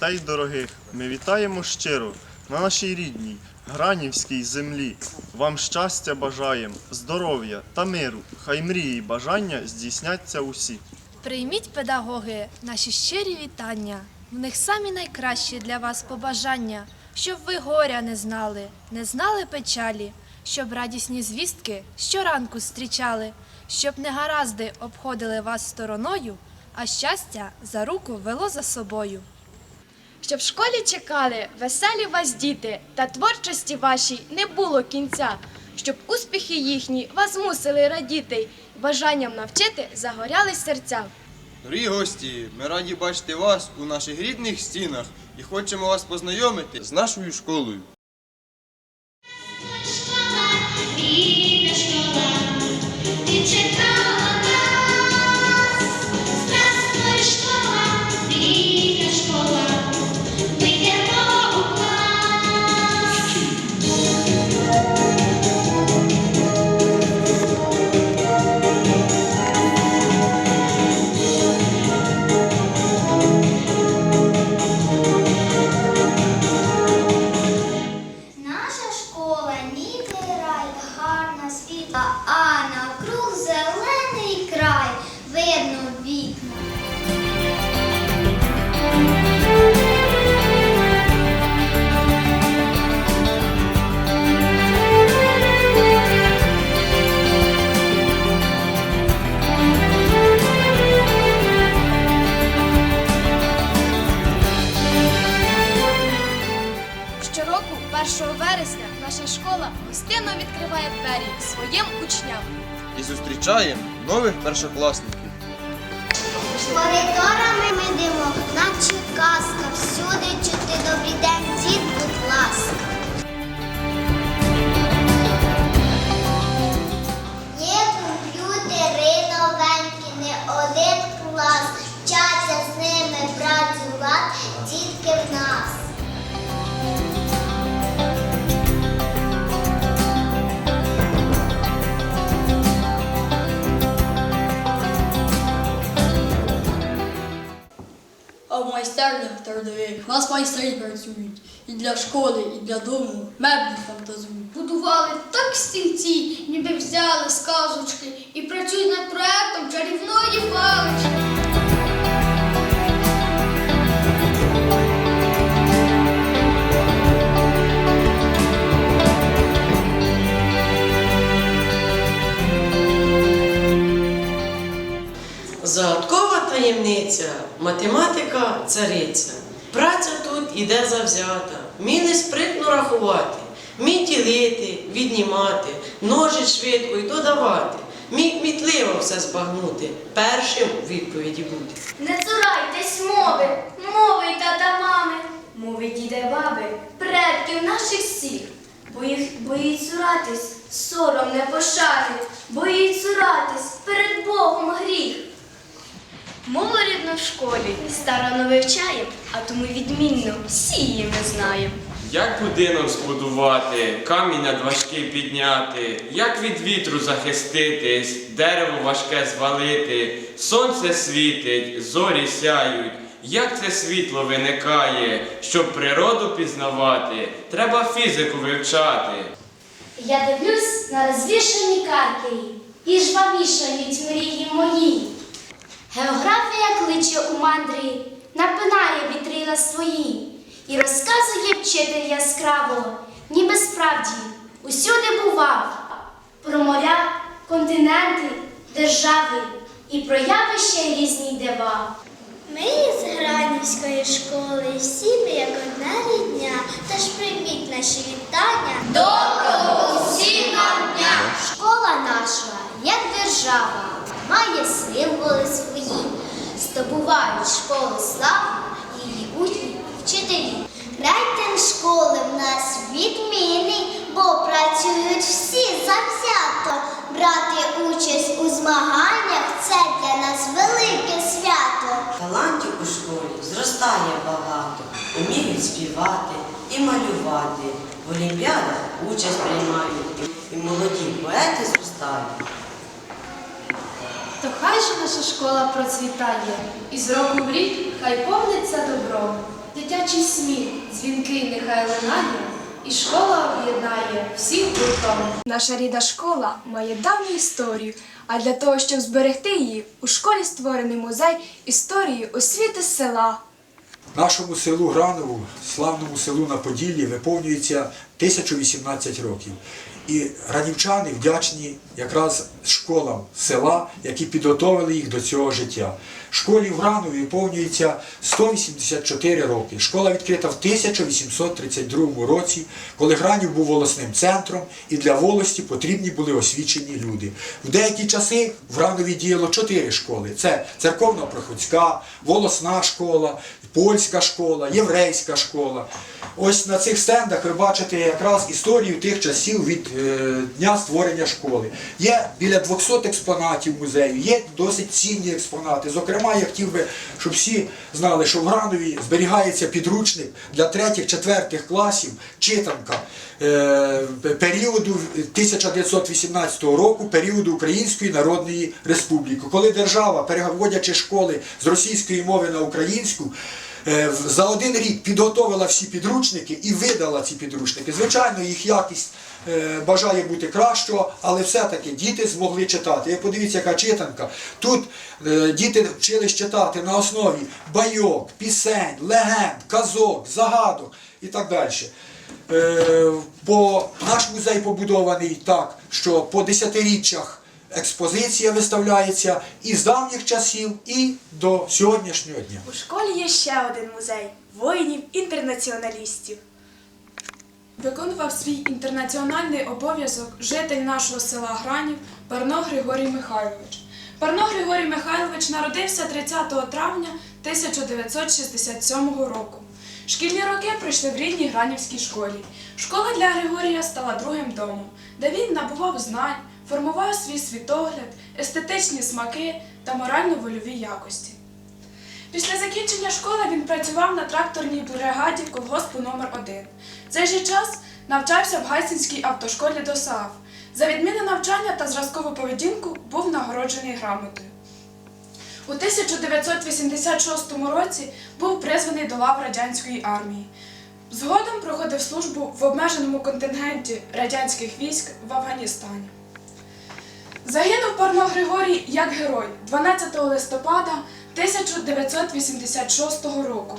гостей дорогих ми вітаємо щиро на нашій рідній Гранівській землі. Вам щастя бажаєм, здоров'я та миру. Хай мрії й бажання здійсняться усі. Прийміть, педагоги, наші щирі вітання. В них самі найкращі для вас побажання, щоб ви горя не знали, не знали печалі, щоб радісні звістки щоранку зустрічали, щоб негаразди обходили вас стороною, а щастя за руку вело за собою. Щоб в школі чекали веселі вас діти, та творчості вашій не було кінця, щоб успіхи їхні вас мусили радіти, бажанням навчити загоряли серця. Дорогі гості, ми раді бачити вас у наших рідних стінах і хочемо вас познайомити з нашою школою. Нових майстернях трудових нас майстри працюють і для школи, і для дому меблі фантазують. Будували так стільці, ніби взяли з казочки і працюють над проектом чарівної палички. Загадкова таємниця, математика цариця. Праця тут іде завзята, мій не спритно рахувати, мій ділити, віднімати, множить швидко і додавати, мій кмітливо все збагнути, першим у відповіді бути. Не цурайтесь мови, мови й тата мами, мови діде баби, предків наших всіх, бо їх бо їй цуратись, сором не пошани, бо їй цуратись перед Богом гріх. Рідну в школі старано вивчаєм, а тому відмінно всі її ми знаємо. Як будинок збудувати, камінь над важкий підняти, як від вітру захиститись, дерево важке звалити, сонце світить, зорі сяють. Як це світло виникає, щоб природу пізнавати, треба фізику вивчати. Я дивлюсь на розвішані карти і жвавішають мрії мої. Географія кличе у мандрі, напинає вітрила свої і розказує вчитель яскраво, ніби справді усюди бував про моря, континенти, держави і про явища різні дива. Ми із Гранівської школи, всі ми як одна рідня, тож прийміть наші вітання. Доброго усім нам дня! Школа наша, як держава, має символи свої, здобувають школи славу, її учні, вчителі. Рейтинг школи в нас відмінний, бо працюють всі завзято. Брати участь у змаганнях це для нас велике свято. Талантів у школі зростає багато, уміють співати і малювати. В олімпіадах участь приймають, і молоді поети зростають. То хай же наша школа процвітає, і з року в рік хай повниться добро. Дитячі дитячий сміх, дзвінкий нехай лунає, і школа об'єднає всіх гуртом. Наша рідна школа має давню історію, а для того, щоб зберегти її, у школі створений музей історії освіти села. Нашому селу Гранову, славному селу на Поділлі, виповнюється 1018 років. І гранівчани вдячні якраз школам села, які підготовили їх до цього життя. Школі в Гранові виповнюється 184 роки. Школа відкрита в 1832 році, коли Гранів був волосним центром, і для волості потрібні були освічені люди. В деякі часи в Гранові діяло чотири школи: це церковно-приходська, волосна школа, польська школа, єврейська школа. Ось на цих стендах ви бачите якраз історію тих часів від е, дня створення школи. Є біля 200 експонатів музею, є досить цінні експонати. Зокрема, я хотів би, щоб всі знали, що в Гранові зберігається підручник для третіх-четвертих класів читанка е, періоду 1918 року, періоду Української Народної Республіки, коли держава, переводячи школи з російської мови на українську, за один рік підготовила всі підручники і видала ці підручники. Звичайно, їх якість е, бажає бути кращого, але все-таки діти змогли читати. І подивіться, яка читанка. Тут е, діти вчились читати на основі байок, пісень, легенд, казок, загадок і так далі. Е, По, наш музей побудований так, що по десятиріччях експозиція виставляється і з давніх часів, і до сьогоднішнього дня. У школі є ще один музей воїнів-інтернаціоналістів. Виконував свій інтернаціональний обов'язок житель нашого села Гранів Парно Григорій Михайлович. Парно Григорій Михайлович народився 30 травня 1967 року. Шкільні роки пройшли в рідній Гранівській школі. Школа для Григорія стала другим домом, де він набував знань, формував свій світогляд, естетичні смаки та морально-вольові якості. Після закінчення школи він працював на тракторній бригаді колгоспу номер 1 В цей же час навчався в Гайсинській автошколі ДОСААФ. За відмінне навчання та зразкову поведінку був нагороджений грамотою. У 1986 році був призваний до лав радянської армії. Згодом проходив службу в обмеженому контингенті радянських військ в Афганістані. Загинув Парно Григорій як герой 12 листопада 1986 року.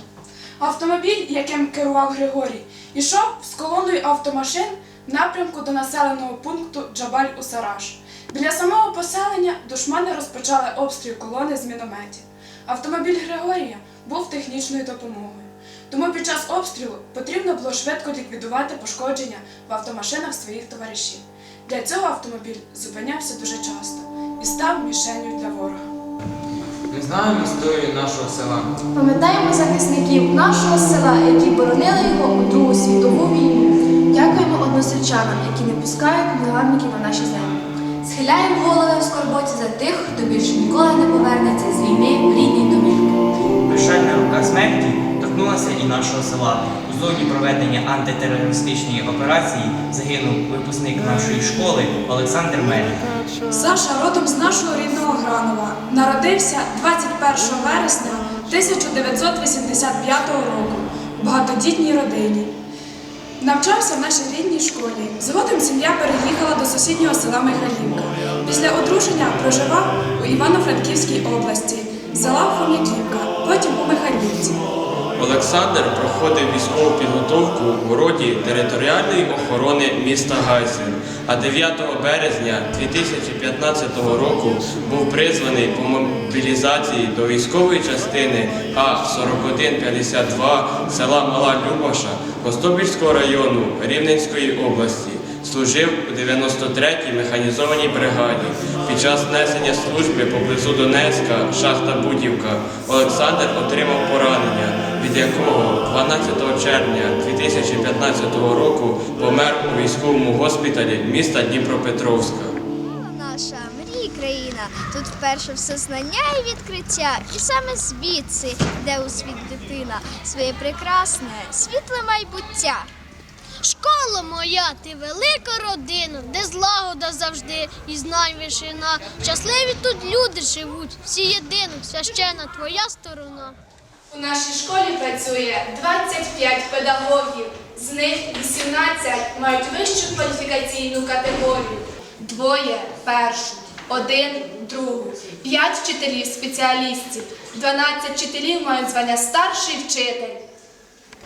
Автомобіль, яким керував Григорій, ішов з колоною автомашин в напрямку до населеного пункту Джабаль Усараш. Біля самого поселення душмани розпочали обстріл колони з мінометів. Автомобіль Григорія був технічною допомогою. Тому під час обстрілу потрібно було швидко ліквідувати пошкодження в автомашинах своїх товаришів. Для цього автомобіль зупинявся дуже часто і став мішенью для ворога. Ми знаємо історію нашого села. Пам'ятаємо захисників нашого села, які боронили його у Другу світову війну. Дякуємо односельчанам, які не пускають негарників на наші землі. Схиляємо голови в скорботі за тих, хто більше ніколи не повернеться з війни в рідний домівки. Прощальна рука смерті торкнулася і нашого села. Зоні проведення антитерористичної операції загинув випускник нашої школи Олександр Мельник. Саша родом з нашого рідного Гранова. Народився 21 вересня 1985 року в багатодітній родині. Навчався в нашій рідній школі. Згодом сім'я переїхала до сусіднього села Михайлівка. Після одруження проживав у Івано-Франківській області, села Хом'яківка, потім у Михайлівці. Олександр проходив військову підготовку в роді територіальної охорони міста Гайсин, а 9 березня 2015 року був призваний по мобілізації до військової частини А4152 села Мала Любаша Костопільського району Рівненської області. Служив у 93-й механізованій бригаді. Під час несення служби поблизу Донецька, шахта Будівка, Олександр отримав поранення, від якого 12 червня 2015 року помер у військовому госпіталі міста Дніпропетровська. Наша мрій країна. Тут вперше все знання і відкриття. І саме звідси йде у світ дитина своє прекрасне, світле майбуття. Школа моя, ти велика родина, де злагода завжди і знань вишина. Щасливі тут люди живуть, всі єдино, священа твоя сторона. У нашій школі працює 25 педагогів, з них 18 мають вищу кваліфікаційну категорію. Двоє першу, один другу, п'ять вчителів спеціалістів, 12 вчителів мають звання старший вчитель.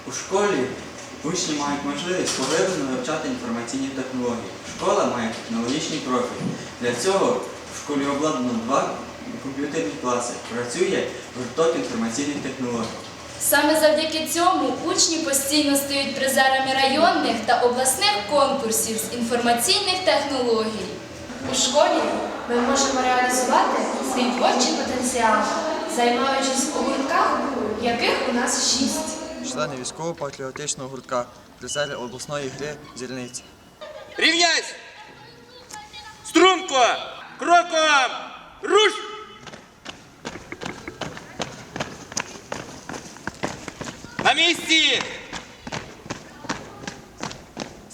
У школі учні мають можливість поглиблено вивчати інформаційні технології. Школа має технологічний профіль. Для цього в школі обладнано два комп'ютерні класи. Працює гурток інформаційних технологій. Саме завдяки цьому учні постійно стають призерами районних та обласних конкурсів з інформаційних технологій. У школі ми можемо реалізувати свій творчий потенціал, займаючись у гуртках, яких у нас шість. Члени військово-патріотичного гуртка, призери обласної гри зірниці. Рівняйсь! Струнко! Кроком! Руш! Місці!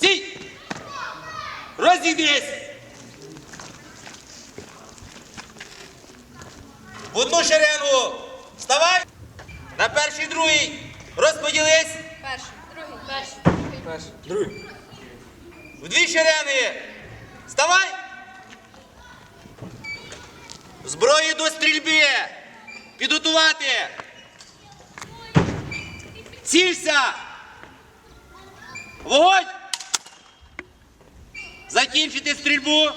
Сій! Розійдись! В одну шеренгу! Вставай! На перший, другий! Розподілись! Перший, другий, перший. Перший, Другий. В дві шеренги! Вставай! Зброї до стрільби! Підготувати! Цілься! Вогонь! Закінчити стрільбу!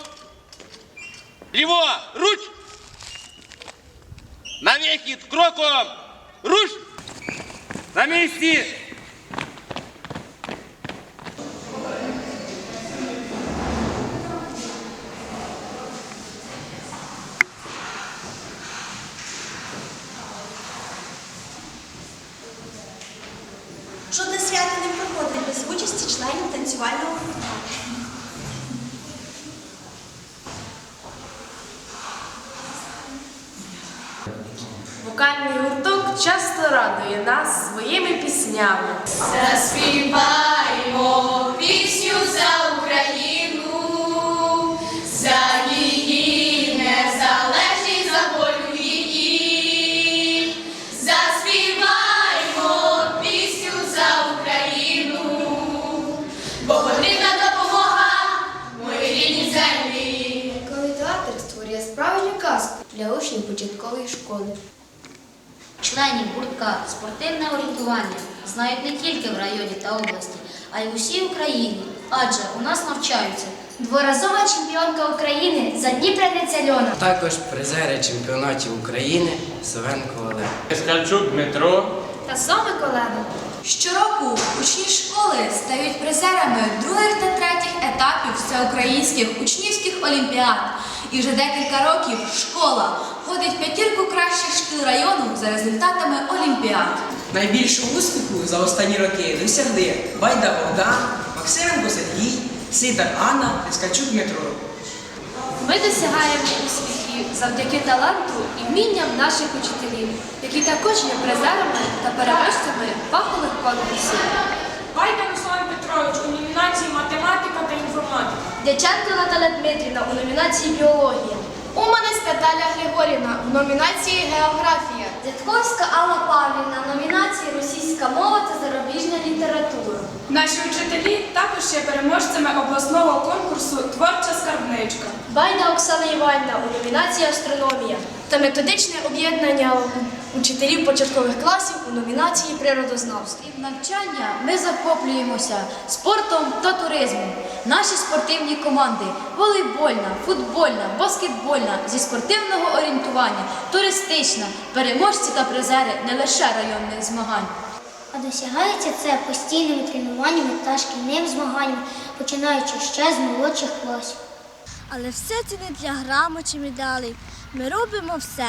Ліво! Руч! На вихід! Кроком! Руч! На місці! участі членів танцювального гуртка. Вокальний гурток часто радує нас своїми піснями. Заспіваймо Початкової школи. Членів гуртка спортивне орієнтування знають не тільки в районі та області, а й в усій Україні, адже у нас навчаються дворазова чемпіонка України за Дніпряниця Льона. Також призери чемпіонатів України Савенко Олег. Скальчук Дмитро. Та Соми Колено. Щороку учні школи стають призерами других та третіх етапів всеукраїнських учнівських олімпіад. І вже декілька років школа входить в п'ятірку кращих шкіл району за результатами олімпіад. Найбільшого успіху за останні роки досягли Байда Богдан, Максименко Сергій, Сидор Анна, Ткачук Дмитро. Ми досягаємо успіхів завдяки таланту і вмінням наших учителів, які також є призерами та переможцями фахових конкурсів. Байда Руслан Петрович у номінації математика та інформатика. Дяченко Наталя Дмитрівна у номінації біологія. Уманець Наталя Григорівна в номінації Географія. Дядковська Алла Павлівна, номінації Російська мова та зарубіжна література. Наші вчителі також є переможцями обласного конкурсу Творча скарбничка. Байда Оксана Іванівна у номінації Астрономія та методичне об'єднання учителів початкових класів у номінації Природознавство. Крім навчання ми захоплюємося спортом та туризмом. Наші спортивні команди волейбольна, футбольна, баскетбольна зі спортивного орієнтування, туристична, переможці та призери не лише районних змагань. А досягається це постійними тренуваннями та шкільними змаганнями, починаючи ще з молодших класів. Але все це не для грама чи медалей. Ми робимо все,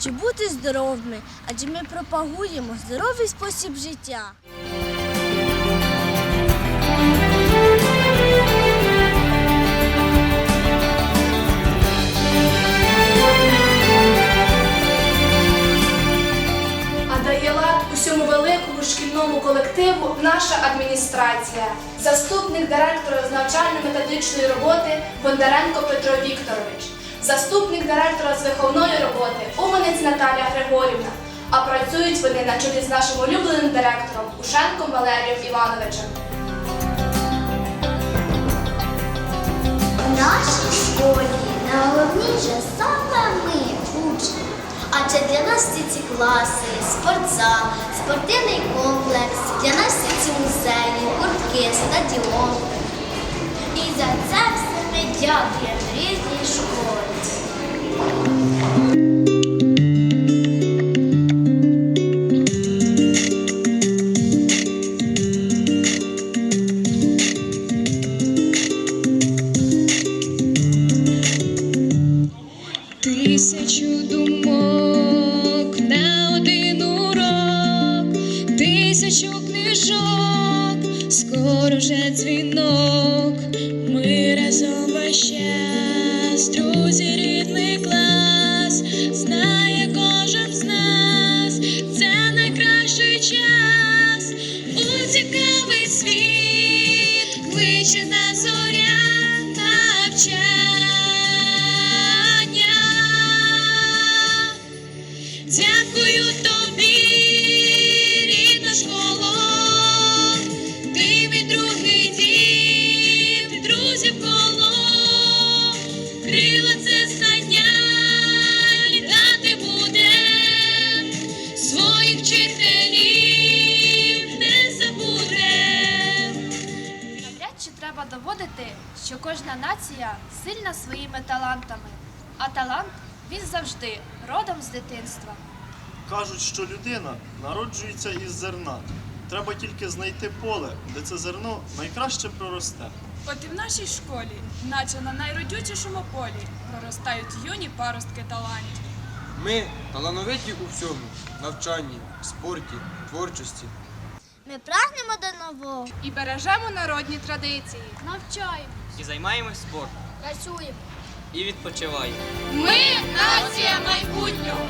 щоб бути здоровими, адже ми пропагуємо здоровий спосіб життя. А дає лад усьому великому шкільному колективу наша адміністрація, заступник директора з навчально-методичної роботи Бондаренко Петро Вікторович, заступник директора з виховної роботи Уманець Наталія Григорівна, А працюють вони на чолі з нашим улюбленим директором Ушенком Валерієм Івановичем. В нашій школі найголовніше саме ми, учні. Адже для нас всі ці класи, спортзал, спортивний комплекс, для нас всі ці музеї, гуртки, стадіон. І за це все ми дякуємо рідній кожна сильна своїми талантами, а талант він завжди родом з дитинства. Кажуть, що людина народжується із зерна. Треба тільки знайти поле, де це зерно найкраще проросте. От і в нашій школі, наче на найродючішому полі, проростають юні паростки талантів. Ми талановиті у всьому навчанні, спорті, творчості. Ми прагнемо до нового. І бережемо народні традиції. Навчаємо, І займаємось спортом, працюємо. і відпочиваємо. Ми нація майбутнього.